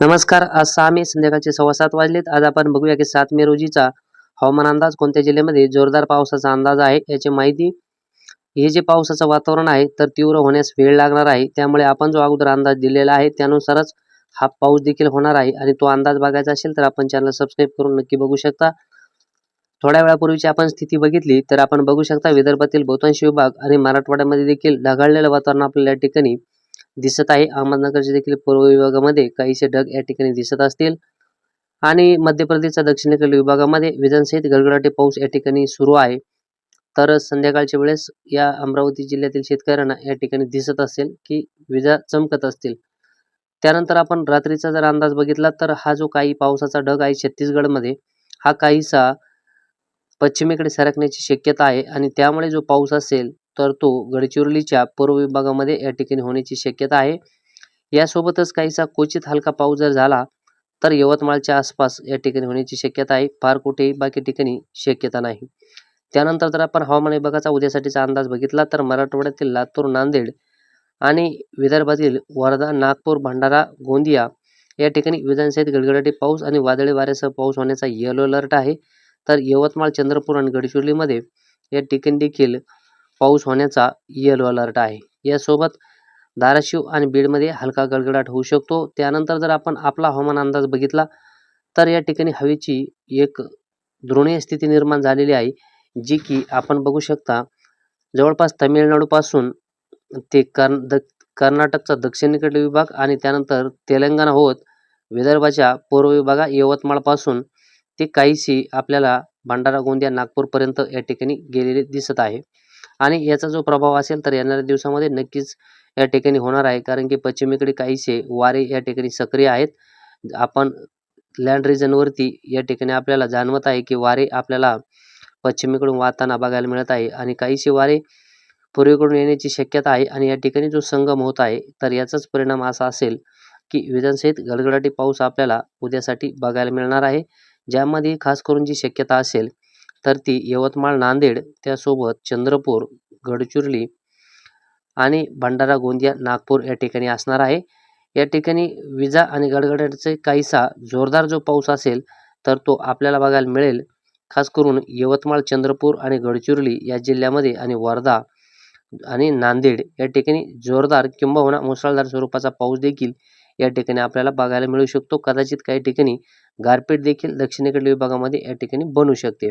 नमस्कार आज सहा मे संध्याकाळचे सव्वा सात वाजलेत. आज आपण बघूया की सात मे रोजीचा हवामान अंदाज कोणत्या जिल्ह्यामध्ये जोरदार पावसाचा अंदाज आहे याची माहिती. हे जे पावसाचं वातावरण आहे तर तीव्र होण्यास वेळ लागणार आहे. त्यामुळे आपण जो अगोदर अंदाज दिलेला आहे त्यानुसारच हा पाऊस देखील होणार आहे. आणि तो अंदाज बघायचा असेल तर आपण चॅनल सबस्क्राईब करून नक्की बघू शकता. थोड्या वेळापूर्वीची आपण स्थिती बघितली तर आपण बघू शकता विदर्भातील बहुतांश विभाग आणि मराठवाड्यामध्ये देखील ढगाळलेलं वातावरण आपल्याला या ठिकाणी दिसत आहे. अहमदनगरच्या देखील पूर्व विभागामध्ये काहीसे ढग या ठिकाणी दिसत असतील. आणि मध्य प्रदेशच्या दक्षिणेकडील विभागामध्ये विजांसहित गडगडाटी पाऊस या ठिकाणी सुरू आहे. तर संध्याकाळच्या वेळेस या अमरावती जिल्ह्यातील शेतकऱ्यांना या ठिकाणी दिसत असेल की विजा चमकत असतील. त्यानंतर आपण रात्रीचा जर अंदाज बघितला तर हा जो काही पावसाचा ढग आहे छत्तीसगडमध्ये हा काहीसा पश्चिमेकडे सरकण्याची शक्यता आहे. आणि त्यामुळे जो पाऊस असेल तर तो गडचिरोलीच्या पूर्व विभागामध्ये या ठिकाणी होण्याची शक्यता आहे. यासोबतच काहीसा क्वचित हलका पाऊस जर झाला तर यवतमाळच्या आसपास या ठिकाणी होण्याची शक्यता आहे. फार कुठेही बाकी ठिकाणी शक्यता नाही. त्यानंतर जर आपण हवामान विभागाचा उद्यासाठीचा अंदाज बघितला तर मराठवाड्यातील लातूर नांदेड आणि विदर्भातील वर्धा नागपूर भंडारा गोंदिया या ठिकाणी विधानसहित गडगडाटी पाऊस आणि वादळी वाऱ्यासह पाऊस होण्याचा येलो अलर्ट आहे. तर यवतमाळ चंद्रपूर आणि गडचिरोलीमध्ये या ठिकाणी देखील पाऊस होण्याचा येलो अलर्ट आहे. यासोबत धाराशिव आणि बीडमध्ये हलका गडगडाट होऊ शकतो. त्यानंतर जर आपण आपला हवामान अंदाज बघितला तर या ठिकाणी हवेची एक द्रोणीय स्थिती निर्माण झालेली आहे जी की आपण बघू शकता जवळपास तमिळनाडूपासून ते कर्न द कर्नाटकचा दक्षिणेकडील विभाग आणि त्यानंतर तेलंगणा होत विदर्भाच्या पूर्व विभागा यवतमाळपासून ते काहीशी आपल्याला भंडारा गोंदिया नागपूरपर्यंत या ठिकाणी गेलेले दिसत आहे. आणि याचा जो प्रभाव असेल तर येणाऱ्या दिवसामध्ये नक्कीच या ठिकाणी होणार आहे. कारण की पश्चिमेकडे काहीसे वारे या ठिकाणी सक्रिय आहेत. आपण लँड रिजनवरती या ठिकाणी आपल्याला जाणवत आहे की वारे आपल्याला पश्चिमेकडून वाहताना बघायला मिळत आहे आणि काहीसे वारे पूर्वेकडून येण्याची शक्यता आहे आणि या ठिकाणी जो संगम होत आहे तर याचाच परिणाम असा असेल की विधानसभेत गडगडाटी पाऊस आपल्याला उद्यासाठी बघायला मिळणार आहे. ज्यामध्ये खास करून जी शक्यता असेल तर ती यवतमाळ नांदेड त्यासोबत चंद्रपूर गडचिरोली आणि भंडारा गोंदिया नागपूर या ठिकाणी असणार आहे. या ठिकाणी विजा आणि गडगडाटीचे काहीसा जोरदार जो पाऊस असेल तर तो आपल्याला बघायला मिळेल. खास करून यवतमाळ चंद्रपूर आणि गडचिरोली या जिल्ह्यामध्ये आणि वर्धा आणि नांदेड या ठिकाणी जोरदार किंबहुना मुसळधार स्वरूपाचा पाऊस देखील या ठिकाणी आपल्याला बघायला मिळू शकतो. कदाचित काही ठिकाणी गारपीट देखील दक्षिणेकडील विभागामध्ये या ठिकाणी बनू शकते.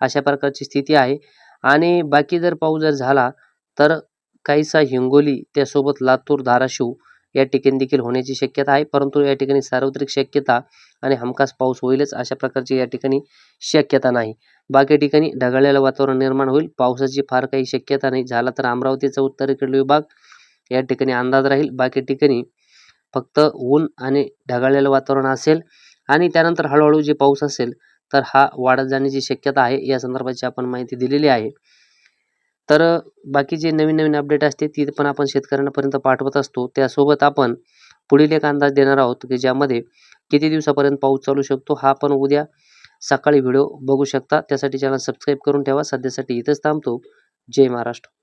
अशा प्रकारची स्थिती आहे. आणि बाकी जर पाऊस जर झाला तर काहीसा हिंगोली त्यासोबत लातूर धाराशिव या ठिकाणी देखील होण्याची शक्यता आहे. परंतु या ठिकाणी सार्वत्रिक शक्यता आणि हमखास पाऊस होईलच अशा प्रकारची या ठिकाणी शक्यता नाही. बाकी ठिकाणी ढगाळलेलं वातावरण निर्माण होईल. पावसाची फार काही शक्यता नाही. झाला तर अमरावतीचा उत्तरेकडील विभाग या ठिकाणी अंदाज राहील. बाकी ठिकाणी फक्त ऊन आणि ढगाळलेलं वातावरण असेल. आणि त्यानंतर हळूहळू जे पाऊस असेल तर हा वाढत जाण्याची शक्यता आहे. या संदर्भाची आपण माहिती दिलेली आहे. तर बाकी जे नवीन नवीन अपडेट असते ती पण आपण शेतकऱ्यांपर्यंत पाठवत असतो. त्यासोबत आपण पुढील एक अंदाज देणार आहोत की ज्यामध्ये किती दिवसापर्यंत पाऊस चालू शकतो हा आपण उद्या सकाळी व्हिडिओ बघू शकता. त्यासाठी चॅनल सबस्क्राईब करून ठेवा. सध्यासाठी इथंच थांबतो. जय महाराष्ट्र.